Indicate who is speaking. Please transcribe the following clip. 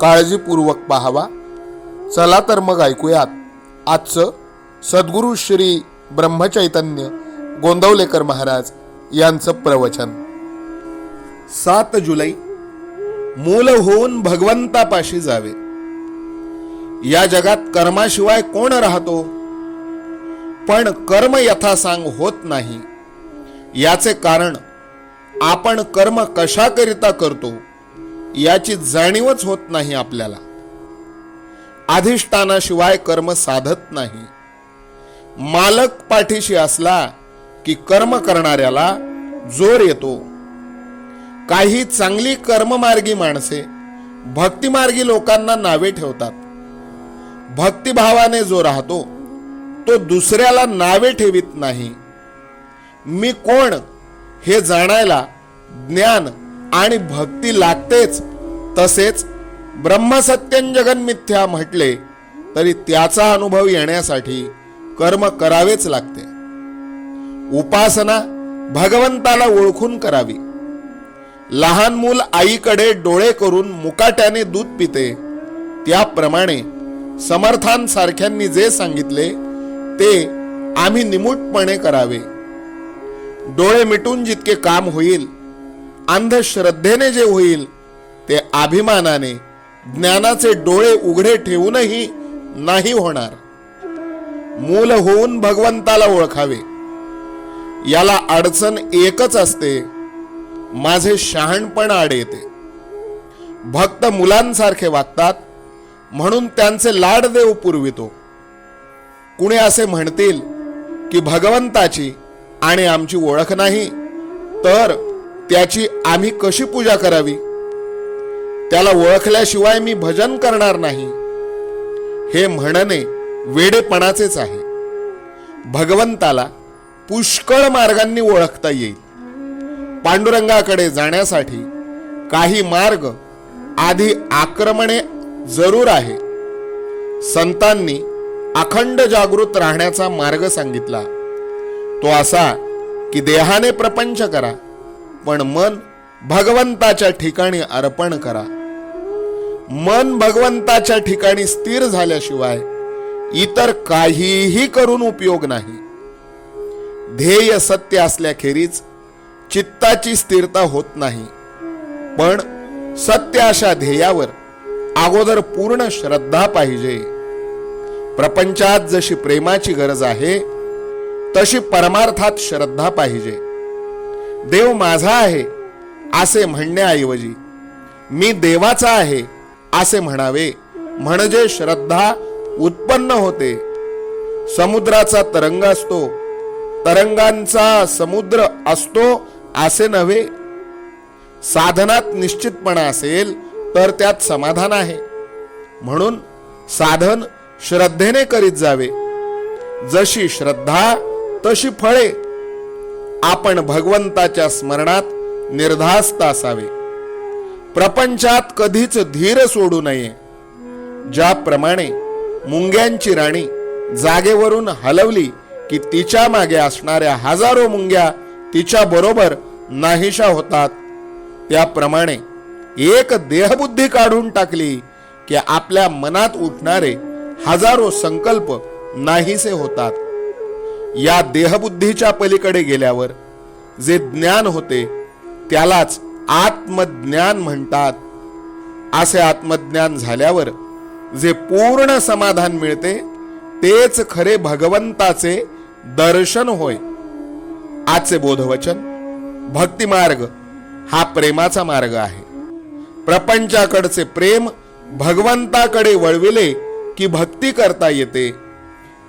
Speaker 1: काळजीपूर्वक पाहावा. चला तर मग ऐकूयात. आजचं सद्गुरू श्री ब्रह्मचैतन्य गोंदवलेकर महाराज यांचं प्रवचन. सात जुलै मूल होऊन भगवंतापाशी जावे. या जगात कर्माशिवाय कोण राहतो? पण कर्म यथासांग होत नाही. याचे कारण आपण कर्म कशाकरिता करतो? याची जाणीवच होत नाही आपल्याला. अधिष्ठानाशिवाय कर्म साधत नाही. मालक पाठीशी असला की कर्म करणाऱ्याला जोर येतो. काही चांगली कर्ममार्गी माणसे भक्तिमार्गी लोकांना नावे ठेवतात. भक्तिभावाने जो राहतो तो दुसऱ्याला नावे ठेवित नाही. मी कोण हे जाणायला ज्ञान आणि भक्ती लागतेच. तसेच ब्रह्मसत्यं जगन मिथ्या म्हटले तरी त्याचा अनुभव येण्यासाठी कर्म करावेच लागते. उपासना भगवंताला ओळखून करावी. लहान मूल आईकडे डोळे करून मुकाट्याने दूध पिते. त्याप्रमाणे समर्थांसारख्यांनी जे सांगितले ते आम्ही निमूटपणे करावे. डोळे मिटून जितके काम होईल अंधश्रद्धेने जे होईल ते अभिमानाने ज्ञानाचे डोळे उघडे ठेवूनही नाही होणार. मूल होऊन भगवंताला ओळखावे. याला अडचण एकच असते माझे शहाणपण आड येते. भक्त मुलांसारखे वागतात म्हणून त्यांचे लाड देव पुरवितो. कुणी असे म्हणतील की भगवंताची आणि आमची ओळख नाही तर त्याची आम्ही कशी पूजा करावी? त्याला ओळखल्याशिवाय मी भजन करणार नाही. हे म्हणणे वेडेपणाचेच आहे. भगवंताला पुष्कळ मार्गांनी ओळखता येईल. पांडुरंगाकडे जाण्यासाठी काही मार्ग आधी आक्रमणे जरूर आहे. संतांनी अखंड जागृत राहण्याचा मार्ग सांगितला. तो असा की देहाने प्रपंच करा. पण मन भगवंताच्या ठिकाणी अर्पण करा. मन भगवंताच्या ठिकाणी स्थिर झाल्याशिवाय इतर काहीही करून उपयोग नाही. ध्येय सत्य असल्याखेरीज चित्ताची स्थिरता होत नाही. पण सत्य अशा ध्येयावर अगोदर पूर्ण श्रद्धा पाहिजे. प्रपंचात जशी प्रेमाची गरज आहे तशी परमार्थात श्रद्धा पाहिजे. देव माझा आहे असे म्हणण्याऐवजी मी देवाचा आहे असे म्हणावे. म्हणजे श्रद्धा उत्पन्न होते समुद्राचा तरंग असतो तरंगांचा समुद्र असतो असे नव्हे. साधनात निश्चितपणा असेल तर त्यात समाधान आहे. म्हणून साधन श्रद्धेने करीत जावे. जशी श्रद्धा तशी फळे. आपण भगवंताच्या स्मरणात निर्धास्त असावे. प्रपंचात कधीच धीर सोडू नये. ज्याप्रमाणे मुंग्यांची राणी जागेवरून हलवली की तिच्यामागे असणाऱ्या हजारो मुंग्या तिच्या बरोबर नाहीशा होतात. त्याप्रमाणे एक देहबुद्धी काढून टाकली की आपल्या मनात उठणारे हजारो संकल्प नाहीसे होतात. या देहबुद्धीच्या पलीकडे गेल्यावर जे ज्ञान होते त्यालाच आत्मज्ञान म्हणतात. असे आत्मज्ञान झाल्यावर जे पूर्ण समाधान मिळते तेच खरे भगवंताचे दर्शन होय. आजचे बोधवचन भक्तिमार्ग हा प्रेमाचा मार्ग आहे. प्रपंचाकडचे प्रेम भगवंताकडे वळविले की भक्ती करता येते.